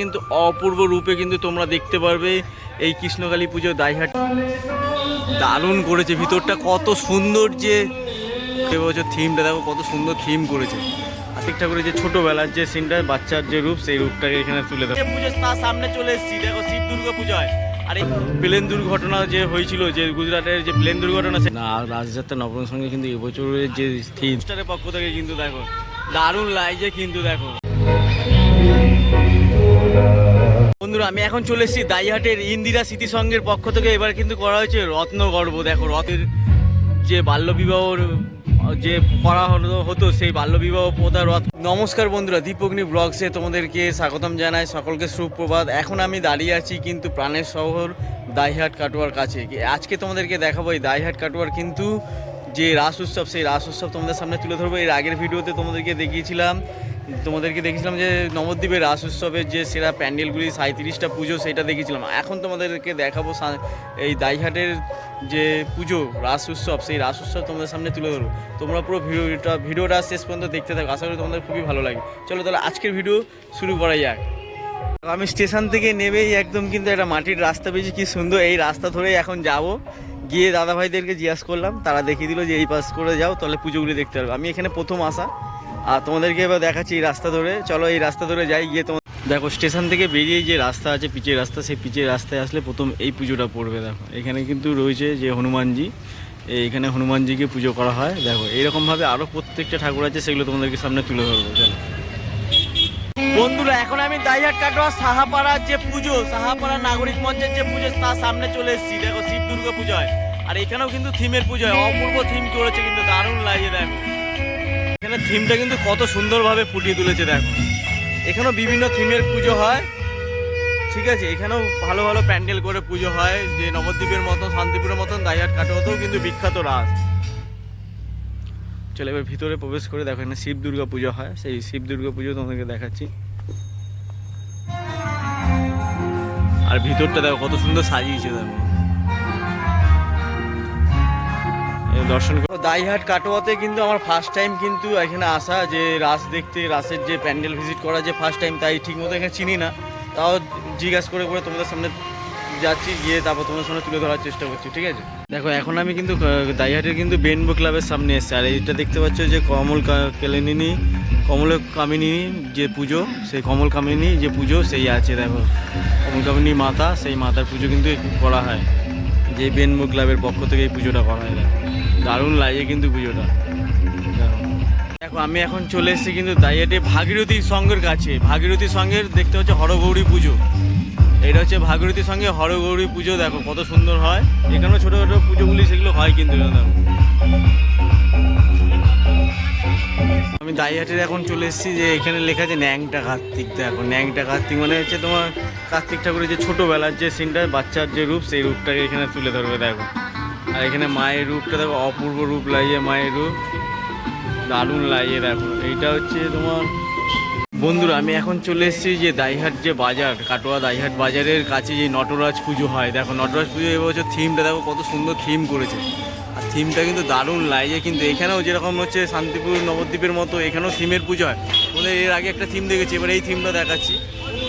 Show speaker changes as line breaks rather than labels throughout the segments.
কিন্তু অপূর্ব রূপে কিন্তু তোমরা দেখতে পারবে এই কৃষ্ণকালী পুজো দাইহাট দারুণ করেছে ভিতরটা কত সুন্দর যে এবছর থিমটা দেখো কত সুন্দর থিম করেছে। আতিক ঠাকুরের যে ছোটবেলার যে সিনটা বাচ্চার যে রূপ সেই রূপটাকে এখানে তুলে ধরে। পুজো তার সামনে চলে এসেছি দেখো শিব দুর্গা পুজো হয়। আর এই প্লেন দুর্ঘটনা যে হয়েছিল যে গুজরাটের যে প্লেন দুর্ঘটনা না রাজযাত্রা নবরণ সঙ্গে কিন্তু এবছরের যে থিম পক্ষ থেকে কিন্তু দেখো দারুণ লাগছে কিন্তু দেখো। বন্ধুরা, আমি এখন চলে এসেছি দাইহাটের ইন্দিরা স্মৃতি সংঘের পক্ষ থেকে। এবার কিন্তু করা হয়েছে রত্নগর্ভ। দেখো, রথের যে বাল্যবিবাহর, যে করা হতো সেই বাল্যবিবাহ প্রথা রথ। নমস্কার বন্ধুরা, দীপগ্নি ব্লগসে তোমাদেরকে স্বাগতম জানাই। সকলকে সুপ্রভাত। এখন আমি দাঁড়িয়ে আছি কিন্তু প্রাণের শহর দাইহাট কাটোয়ার কাছে। আজকে তোমাদেরকে দেখাবো এই দাইহাট কাটোয়ার কিন্তু যে রাস উৎসব, সেই রাস উৎসব তোমাদের সামনে তুলে ধরবো। এর আগের ভিডিওতে তোমাদেরকে দেখিয়েছিলাম। তোমাদেরকে দেখেছিলাম যে নবদ্বীপের রাস উৎসবের যে সেরা প্যান্ডেলগুলি সাঁত্রিশটা পুজো সেটা দেখেছিলাম। এখন তোমাদেরকে দেখাবো এই দাইহাটের যে পুজো, রাস উৎসব, সেই রাস উৎসব তোমাদের সামনে তুলে ধরবো। তোমরা পুরো ভিডিওটা ভিডিওটা শেষ পর্যন্ত দেখতে থাকো। আশা করি তোমাদের খুবই ভালো লাগে। চলো তাহলে আজকের ভিডিও শুরু করা যাক। আমি স্টেশন থেকে নেমেই একদম কিন্তু একটা মাটির রাস্তা পেয়েছি। কি সুন্দর এই রাস্তা ধরেই এখন যাব। গিয়ে দাদা ভাইদেরকে জিজ্ঞাসা করলাম। তারা দেখিয়ে দিল যে এই পাশ করে যাও, তাহলে পুজোগুলি দেখতে পারবে। আমি এখানে প্রথম আসা। আর তোমাদেরকে এবার দেখাচ্ছি এই রাস্তা ধরে। চলো এই রাস্তা ধরে যাই, গিয়ে তোমার দেখো, স্টেশন থেকে বেরিয়ে যে রাস্তা আছে, পিচের রাস্তা, সেই পিচের রাস্তায় আসলে প্রথম এই পুজোটা পড়বে, দেখো। এখানে কিন্তু রয়েছে যে হনুমানজি। এইখানে হনুমানজিকে পুজো করা হয়, দেখো। এইরকমভাবে আরও প্রত্যেকটা ঠাকুর আছে, সেগুলো তোমাদেরকে সামনে তুলে ধরবো, চলো। বন্ধুরা, এখন আমি দাইহাট কাটোয়া সাহাপাড়ার যে পুজো সাহাপাড়া নাগরিক মঞ্চের যে পুজো, তার সামনে চলে এসেছি। দেখো, শিব দুর্গা পুজো হয়। আর এখানেও কিন্তু থিমের পুজো হয়। অপূর্ব থিম করেছে কিন্তু দারুণ লাগে, দেখো। এখানে থিমটা কিন্তু কত সুন্দরভাবে ফুটিয়ে তুলেছে, দেখো। এখানেও বিভিন্ন থিমের পুজো হয়। ঠিক আছে, এখানেও ভালো ভালো প্যান্ডেল করে পুজো হয়, যে নবদ্বীপের মতন, শান্তিপুরের মতন দাইহাট কাটোয়াতেও কিন্তু বিখ্যাত রাস। চলে এবার ভিতরে প্রবেশ করে দেখো, এখানে শিব দুর্গা পুজো হয়। সেই শিব দুর্গা পুজো তোমাদেরকে দেখাচ্ছি। আর ভিতরটা দেখো, কত সুন্দর সাজিয়েছে, দেখো। দর্শন দাইহাট কাটোয়াতে কিন্তু আমার ফার্স্ট টাইম কিন্তু এখানে আসা, যে রাস দেখতে, রাসের যে প্যান্ডেল ভিজিট করা যে ফার্স্ট টাইম তাই ঠিক মতো এখানে চিনি না। তাও জিজ্ঞাসা করে করে তোমাদের সামনে যাচ্ছি, গিয়ে তারপর তোমাদের সামনে তুলে ধরার চেষ্টা করছি, ঠিক আছে? দেখো, এখন আমি কিন্তু দাইহাটের কিন্তু বেনবো ক্লাবের সামনে এসেছি। আর এইটা দেখতে পাচ্ছ যে কমল কেলেনিনি, কমল কামিনী যে পুজো, সেই কমল কামিনী যে পুজো, সেই আছে, দেখো। কমল কামিনী মাতা, সেই মাতার পুজো কিন্তু করা হয়। যে বেনবো ক্লাবের পক্ষ থেকে এই পুজোটা করা হয়, দেখো। দারুণ লাগে কিন্তু পুজোটা। দেখো। আমি এখন চলে এসেছি কিন্তু দাইহাটে ভাগীরথী সংঘের কাছে। ভাগীরথী সংঘের দেখতে হচ্ছে হরগৌরী পুজো। এটা হচ্ছে ভাগীরথী সঙ্গে হরগৌরী পুজো, দেখো কত সুন্দর হয়। এখানেও ছোটো ছোটো পুজোগুলি সেগুলো হয় কিন্তু আমি দাইহাটের এখন চলে এসেছি যে এখানে লেখা আছে ন্যাংটা কার্তিক, দেখো। ন্যাংটা কার্তিক মানে হচ্ছে তোমার কার্তিক ঠাকুরের যে ছোটোবেলার যে সিনটা বাচ্চার যে রূপ, সেই রূপটাকে এখানে তুলে ধরবে, দেখো। আর এখানে মায়ের রূপটা দেখো, অপূর্ব রূপ লাগিয়ে মায়ের রূপ। দারুণ লাগিয়ে দেখো। এইটা হচ্ছে তোমার বন্ধুরা, আমি এখন চলে এসেছি যে দাইহাট যে বাজার, কাটোয়া দাইহাট বাজারের কাছে যে নটরাজ পুজো হয়। দেখো, নটরাজ পুজো এবছর থিমটা দেখো, কত সুন্দর থিম করেছে। আর থিমটা কিন্তু দারুণ লাগে কিন্তু এখানেও যেরকম হচ্ছে শান্তিপুর নবদ্বীপের মতো, এখানেও থিমের পুজো হয়। ওদের এর আগে একটা থিম দেখেছি, এবার এই থিমটা দেখাচ্ছি।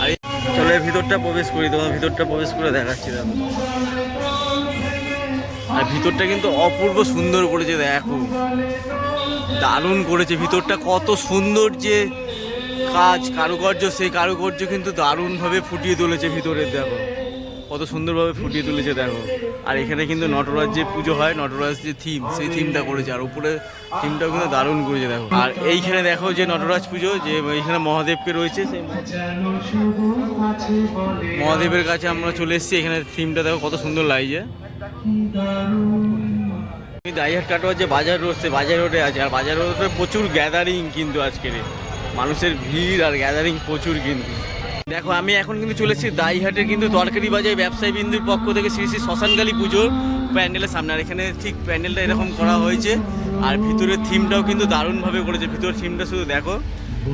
আর চলো ভিতরটা প্রবেশ করি, তোমার ভিতরটা প্রবেশ করে দেখাচ্ছি, দেখো। আর ভিতরটা কিন্তু অপূর্ব সুন্দর করেছে, দেখো। দারুণ করেছে ভিতরটা, কত সুন্দর যে কাজ, কারুকার্য, সেই কারুকার্য কিন্তু দারুণভাবে ফুটিয়ে তুলেছে ভিতরে, দেখো। কত সুন্দরভাবে ফুটিয়ে তুলেছে, দেখো। আর এখানে কিন্তু নটরাজ যে পুজো হয়, নটরাজ যে থিম সেই থিমটা করেছে। আর উপরে থিমটাও কিন্তু দারুণ করেছে, দেখো। আর এইখানে দেখো যে নটরাজ পুজো, যে এইখানে মহাদেবকে রয়েছে মহাদেবের কাছে আমরা চলে এসেছি। এখানে থিমটা দেখো কত সুন্দর লাগছে। যে বাজার রোড, সে বাজার রোডে আছে। আর বাজার রোডে প্রচুর গ্যাদারিং কিন্তু আজকের মানুষের ভিড় আর গ্যাদারিং প্রচুর কিন্তু। দেখো, আমি এখন কিন্তু চলেছি দাইহাটের কিন্তু তরকারি বাজার। ব্যবসায়ী বিন্দুর পক্ষ থেকে শ্রী শ্রী শ্মশানকালী পুজোর প্যান্ডেলের সামনে। আর এখানে ঠিক প্যান্ডেলটা এরকম করা হয়েছে। আর ভিতরের থিমটাও কিন্তু দারুণভাবে করেছে। ভিতরের থিমটা শুধু দেখো।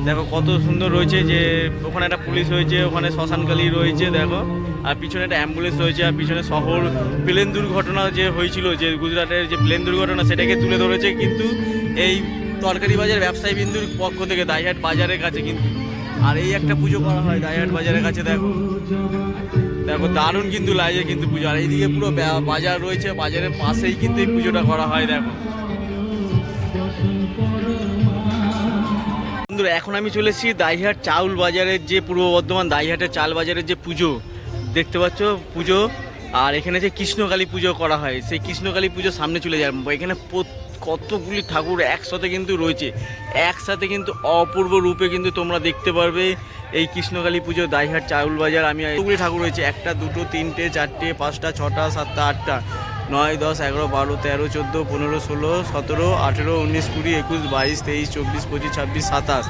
দেখো কত সুন্দর রয়েছে যে ওখানে একটা পুলিশ রয়েছে, ওখানে শ্মশানকালী রয়েছে, দেখো। আর পিছনে একটা অ্যাম্বুলেন্স রয়েছে, আর পিছনে শহর প্লেন দুর্ঘটনা যে হয়েছিল, যে গুজরাটের যে প্লেন দুর্ঘটনা সেটাকে তুলে ধরেছে কিন্তু এই তরকারি বাজার ব্যবসায়ী বিন্দুর পক্ষ থেকে দাইহাট বাজারের কাছে কিন্তু। আর এই একটা পুজো করা হয় দাইহাট বাজারের কাছে, দেখো। দেখো, দারুণ কিন্তু লাগে কিন্তু পুজো। আর এইদিকে পুরো বাজার রয়েছে, বাজারের পাশেই কিন্তু এই পুজোটা করা হয়, দেখো। বন্ধুরা, এখন আমি চলে এসেছি দাইহাট চাউল বাজারের যে পূর্ব বর্ধমান দাইহাটের চাল বাজারের যে পুজো। দেখতে পাচ্ছ পুজো? আর এখানে যে কৃষ্ণকালী পুজো করা হয়, সেই কৃষ্ণকালী পুজো সামনে চলে যায় এখানে কতগুলি ঠাকুর একসাথে কিন্তু রয়েছে। একসাথে কিন্তু অপূর্ব রূপে কিন্তু তোমরা দেখতে পারবে এই কৃষ্ণকালী পুজো দাইহাট চাউল বাজার। আমি কতগুলি ঠাকুর রয়েছে, একটা, দুটো, তিনটে, চারটে, পাঁচটা, ছটা, সাতটা, আটটা। নয় দশ এগারো বারো তেরো চোদ্দ পনেরো ষোলো সতেরো আঠেরো উনিশ কুড়ি একুশ বাইশ তেইশ চব্বিশ পঁচিশ ছাব্বিশ সাতাশ।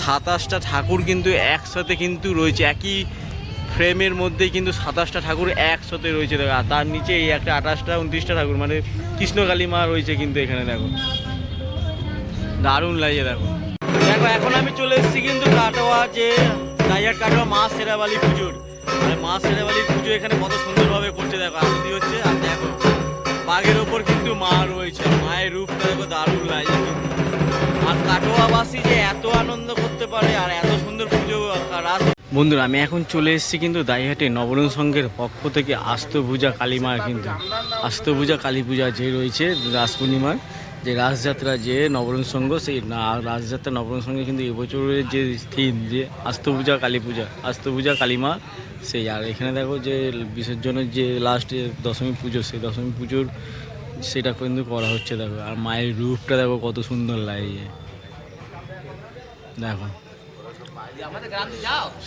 সাতাশটা ঠাকুর কিন্তু একসাথে কিন্তু রয়েছে, একই ফ্রেমের মধ্যে কিন্তু সাতাশটা ঠাকুর একসাথে রয়েছে। দেখো, আর তার নিচে এই একটা আঠাশটা উনত্রিশটা ঠাকুর মানে কৃষ্ণকালী মা রয়েছে কিন্তু এখানে, দেখো। দারুণ লাগে, দেখো। দেখো, এখন আমি চলে এসেছি কিন্তু কাটোয়া যে দাইয়ার কাটোয়া মা সেরাবালি পুজোর। মা সেরাবালির পুজো এখানে কত সুন্দরভাবে করছে, দেখো, আরতি হচ্ছে, আর দেখো, বাঘের ওপর কিন্তু মা রয়েছে, মায়ের রূপটা দেখো দারুণ লাগে কিন্তু আর কাটোয়াবাসী যে এত আনন্দ করতে পারে আর এত সুন্দর পুজো রাত বন্ধুরা, আমি এখন চলে এসেছি কিন্তু দাইহাটে নবরণ সংঘের পক্ষ থেকে আস্তভূজা কালীমার কিন্তু আস্তভূজা কালী পূজা যে রয়েছে, রাস পূর্ণিমার যে রাসযাত্রা যে নবরণ সঙ্গ, সেই রাসযাত্রা নবরণ সঙ্গে কিন্তু এবছরের যে থিম, যে আস্ত পূজা, কালী পূজা আস্তভূজা কালীমা সেই, আর এখানে দেখো যে বিসর্জনের যে লাস্ট দশমী পুজো, সেই দশমী পুজোর সেটা কিন্তু করা হচ্ছে, দেখো। আর মায়ের রূপটা দেখো কত সুন্দর লাগে দেখো।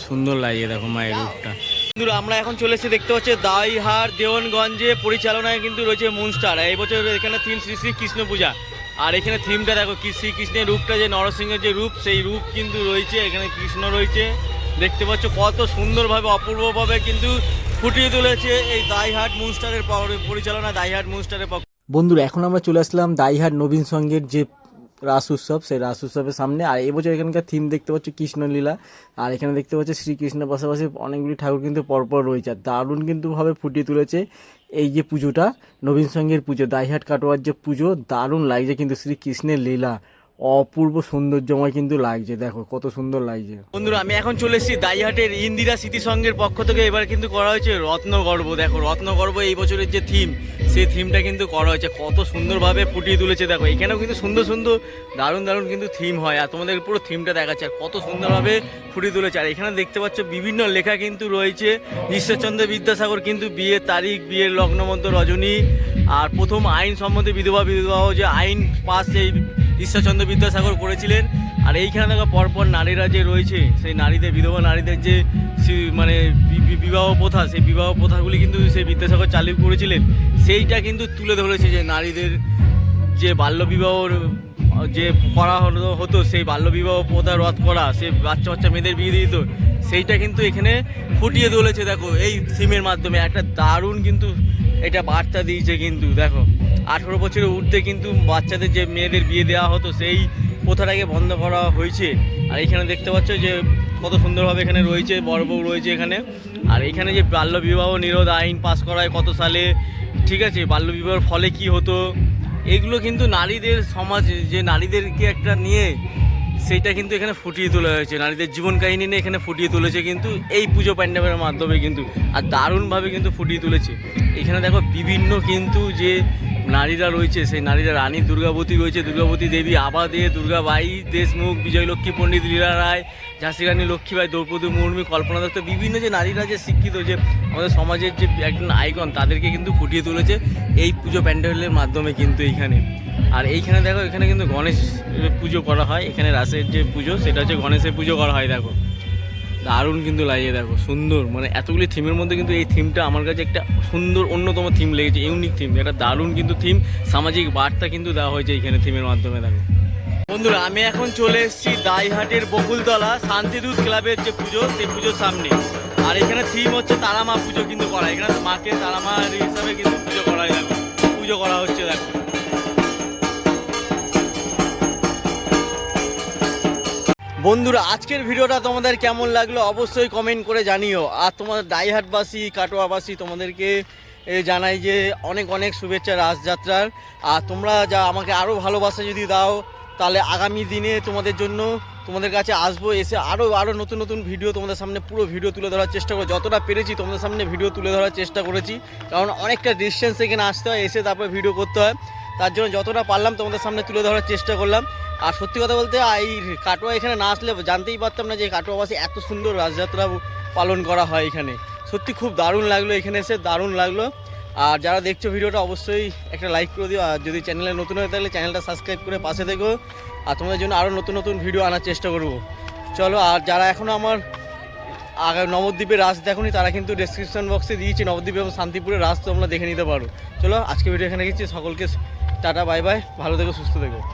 সুন্দর লাগে দেখো মায়ের রূপটা। বন্ধুরা, আমরা এখন চলেছি দেখতে পাচ্ছি, দাইহার দেওয়ানগঞ্জে পরিচালনায় কিন্তু রয়েছে মুনস্টার এই বছর এখানে থিম শ্রী শ্রী কৃষ্ণ পূজা। আর এখানে থিমটা দেখো, কি শ্রী কৃষ্ণের রূপটা, যে নরসিংহের যে রূপ, সেই রূপ কিন্তু রয়েছে, এখানে কৃষ্ণ রয়েছে। দেখতে পাচ্ছ, কত সুন্দরভাবে, অপূর্বভাবে কিন্তু ফুটিয়ে তুলেছে এই দাইহাট মুনস্টারের পর- পরিচালনা, দাইহাট মুনস্টারের
বন্ধুরা, এখন আমরা চলে আসলাম দাইহাট নবীন সঙ্গের যে রাস উৎসব, সেই রাস উৎসবের সামনে। আর এবছর এখানকার থিম দেখতে পাচ্ছ কৃষ্ণলীলা। আর এখানে দেখতে পাচ্ছ শ্রীকৃষ্ণের পাশাপাশি অনেকগুলি ঠাকুর কিন্তু পরপর রয়েছে। আর দারুণ কিন্তু ভাবে ফুটিয়ে তুলেছে এই যে পুজোটা, নবীন সঙ্গের পুজো দাইহাট কাটোয়ার যে পুজো, দারুণ লাগছে কিন্তু শ্রীকৃষ্ণের লীলা। অপূর্ব সৌন্দর্যময় কিন্তু লাগছে, দেখো, কত সুন্দর লাগছে।
বন্ধুরা, আমি এখন চলে এসেছি দাইহাটের ইন্দিরা স্মৃতি সংঘের পক্ষ থেকে। এবার কিন্তু করা হয়েছে রত্নগর্ভ। দেখো, রত্নগর্ভ এই বছরের যে থিম সেই থিমটা কিন্তু করা হয়েছে। কত সুন্দরভাবে ফুটিয়ে তুলেছে, দেখো। এখানেও কিন্তু সুন্দর সুন্দর, দারুণ দারুণ কিন্তু থিম হয়। আর তোমাদের পুরো থিমটা দেখাচ্ছে, আর কত সুন্দরভাবে ফুটিয়ে তুলেছে। আর এখানে দেখতে পাচ্ছ, বিভিন্ন লেখা কিন্তু রয়েছে। ঈশ্বরচন্দ্র বিদ্যাসাগর কিন্তু বিয়ের তারিখ, বিয়ের লগ্নমন্ত রজনী, আর প্রথম আইন সম্বন্ধে বিধবা বিধবা যে আইন পাস এই ঈশ্বরচন্দ্র বিদ্যাসাগর করেছিলেন আর এইখানে দেখো পরপর নারীরা যে রয়েছে, সেই নারীদের, বিধবা নারীদের যে মানে বিবাহ প্রথা, সেই বিবাহ প্রথাগুলি কিন্তু সেই বিদ্যাসাগর চালু করেছিলেন। সেইটা কিন্তু তুলে ধরেছে যে নারীদের যে বাল্যবিবাহর যে করা হতো, সেই বাল্যবিবাহ প্রথা রদ করা, সেই বাচ্চা বাচ্চা মেয়েদের বিয়ে দিত, সেইটা কিন্তু এখানে ফুটিয়ে তুলেছে, দেখো, এই সিমের মাধ্যমে। একটা দারুণ কিন্তু এটা বার্তা দিয়েছে কিন্তু, দেখো। আঠেরো বছরের ঊর্ধ্বে কিন্তু বাচ্চাদের যে মেয়েদের বিয়ে দেওয়া হতো, সেই প্রথাটাকে বন্ধ করা হয়েছে। আর এখানে দেখতে পাচ্ছ যে কত সুন্দরভাবে এখানে রয়েছে, বড় বউ রয়েছে এখানে। আর এখানে যে বাল্যবিবাহ নিরোধ আইন পাস করায় কত সালে, ঠিক আছে, বাল্যবিবাহের ফলে কি হতো, এগুলো কিন্তু নারীদের সমাজ, যে নারীদেরকে একটা নিয়ে সেইটা কিন্তু এখানে ফুটিয়ে তোলা হয়েছে। নারীদের জীবন কাহিনী নিয়ে এখানে ফুটিয়ে তুলেছে কিন্তু এই পুজো প্যান্ডেলের মাধ্যমে কিন্তু, আর দারুণভাবে কিন্তু ফুটিয়ে তুলেছে। এখানে দেখো বিভিন্ন কিন্তু যে নারীরা রয়েছে, সেই নারীরা রানী, দুর্গাবতী রয়েছে। দুর্গাবতী দেবী আবা আবাদে দুর্গাবাই দেশমুখ বিজয়লক্ষ্মী পণ্ডিত লীলা রায় ঝাঁসি রানী লক্ষ্মীবাই দ্রৌপদী মুর্মু, কল্পনা দত্ত, বিভিন্ন যে নারীরা যে শিক্ষিত, যে আমাদের সমাজের যে একজন আইকন, তাদেরকে কিন্তু ফুটিয়ে তুলেছে এই পুজো প্যান্ডেলের মাধ্যমে কিন্তু এইখানে। আর এইখানে দেখো, এখানে কিন্তু গণেশ পুজো করা হয়, এখানে রাসের যে পুজো, সেটা হচ্ছে গণেশের পুজো করা হয়, দেখো। দারুণ কিন্তু লাগে দেখো, সুন্দর মানে এতগুলি থিমের মধ্যে কিন্তু এই থিমটা আমার কাছে একটা সুন্দর অন্যতম থিম লেগেছে ইউনিক থিম এটা দারুণ কিন্তু থিম সামাজিক বার্তা কিন্তু দেওয়া হয়েছে এখানে থিমের মাধ্যমে, দেখো। বন্ধুরা, আমি এখন চলে এসেছি দাইহাটের বকুলতলা শান্তিদূত ক্লাবের যে পুজো, সেই পুজোর সামনে। আর এখানে থিম হচ্ছে তারামা পুজো কিন্তু করা। এখানে মাকে তারামা হিসাবে কিন্তু পুজো করা যাবে পুজো করা হচ্ছে, দেখো। বন্ধুরা, আজকের ভিডিওটা তোমাদের কেমন লাগল অবশ্যই কমেন্ট করে জানিও। আর তোমাদের ডাইহাটবাসী, কাটোয়াবাসী তোমাদেরকে জানাই যে অনেক অনেক শুভেচ্ছা রাসযাত্রার আর তোমরা যা আমাকে আরও ভালোবাসা যদি দাও, তাহলে আগামী দিনে তোমাদের জন্য তোমাদের কাছে আসব, এসে আরও আরও নতুন নতুন ভিডিও তোমাদের সামনে, পুরো ভিডিও তুলে ধরার চেষ্টা করব। যতটা পেরেছি তোমাদের সামনে ভিডিও তুলে ধরার চেষ্টা করেছি। কারণ অনেকটা ডিস্টেন্স এখানে আসতে হয়, এসে তারপরে ভিডিও করতে হয়। তার জন্য যতটা পারলাম তোমাদের সামনে তুলে ধরার চেষ্টা করলাম। আর সত্যি কথা বলতে এই কাটোয়া এখানে না আসলে জানতেই পারতাম না যে কাটোয়াবাসী এত সুন্দর রাজযাত্রা পালন করা হয় এখানে। সত্যি খুব দারুণ লাগল এখানে এসে, দারুণ লাগল। আর যারা দেখছ ভিডিওটা অবশ্যই একটা লাইক করে দিও, আর যদি চ্যানেলে নতুন হয়ে থাকলে চ্যানেলটা সাবস্ক্রাইব করে পাশে দেখো আর তোমাদের জন্য আরও নতুন নতুন ভিডিও আনার চেষ্টা করব। চলো, আর যারা এখনও আমার আগে নবদ্বীপের রাস দেখোনি, তারা কিন্তু ডেসক্রিপশন বক্সে দিয়েছি নবদ্বীপ এবং শান্তিপুরের রাস তোমরা দেখে নিতে পারো। চলো, আজকে ভিডিও এখানে গেছি সকলকে টাটা বাই বাই ভালো থেকো, সুস্থ থেকো।